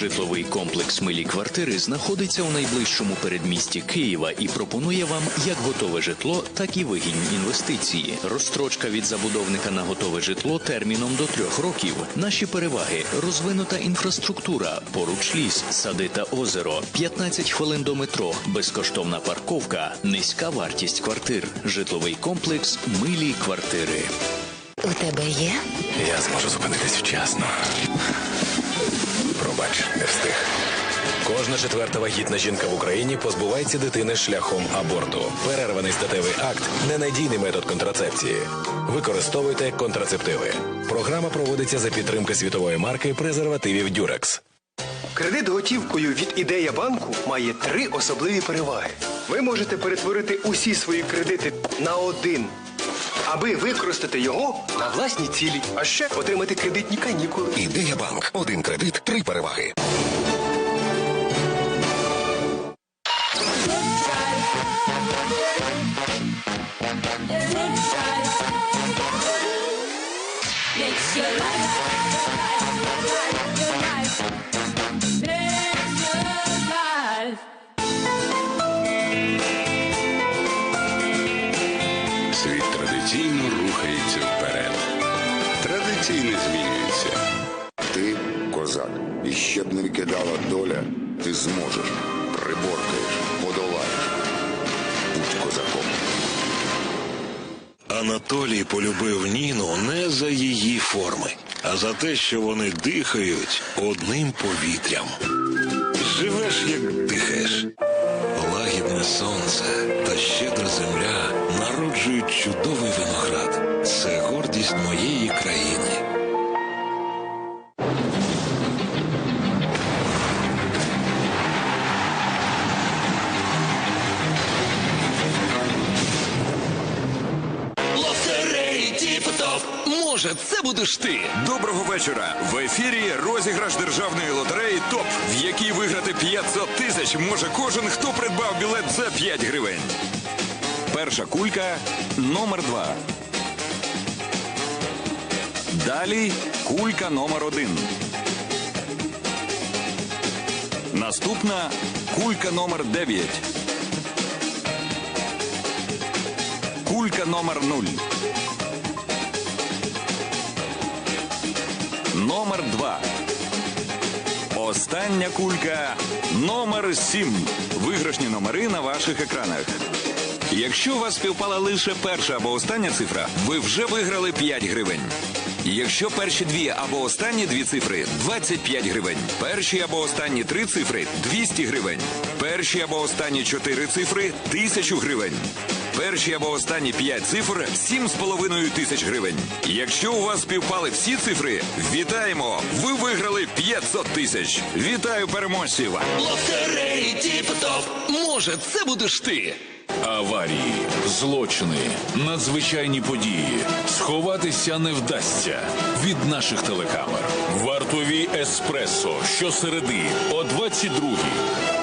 Житловий комплекс Милі квартири знаходиться у найближчому передмісті Києва і пропонує вам як готове житло, так і вигідні інвестиції. Розстрочка від забудовника на готове житло терміном до трьох років. Наші переваги розвинута інфраструктура, поруч ліс, сади та озеро, 15 хвилин до метро, безкоштовна парковка, низька вартість квартир. Житловий комплекс Милі квартири. У тебе є? Я зможу зупинитись вчасно. Пробач, не встиг. Кожна четверта вагітна жінка в Україні позбувається дитини шляхом аборту. Перерваний статевий акт ненадійний метод контрацепції. Використовуйте контрацептиви. Програма проводиться за підтримки світової марки презервативів Дюрекс. Кредит готівкою від ідея банку має три особливі переваги. Ви можете перетворити усі свої кредити на один, аби використати його на власні цілі, а ще отримати кредитні канікули. Ідея банк. Один кредит, три переваги. Makes your life, your life, makes Традиційно рухається вперед. Традиційно змінюється. Ти козак, і ще б не кидала доля, ти зможеш, приборкаєш, подолаєш. Будь козаком. Анатолій полюбив Ніну не за її форми, а за те, що вони дихають одним повітрям. Живеш, як дихаєш. Лагідне сонце та щедра земля чудовий виноград. Це гордість моєї країни. Може, це будеш ти? Доброго вечора. В ефірі розіграш державної лотереї ТОП, в якій виграти 500 тисяч може кожен, хто придбав білет за 5 гривень. Перша кулька номер 2. Далі кулька номер 1. Наступна кулька номер 9. Кулька номер 0. Номер 2. Остання кулька номер 7. Виграшні номери на ваших екранах. Якщо у вас співпала лише перша або остання цифра, ви вже виграли 5 гривень. Якщо перші дві або останні дві цифри 25 гривень. Перші або останні три цифри 200 гривень. Перші або останні чотири цифри 1000 гривень. Перші або останні 5 цифр 7,5 тисяч гривень. Якщо у вас співпали всі цифри, вітаємо! Ви виграли 500 тисяч. Вітаю переможців! Лотереї Тіп-Топ. Може, це будеш ти? Аварії, злочини, надзвичайні події. Сховатися не вдасться від наших телекамер. Вартові еспресо щосереди о 22-й.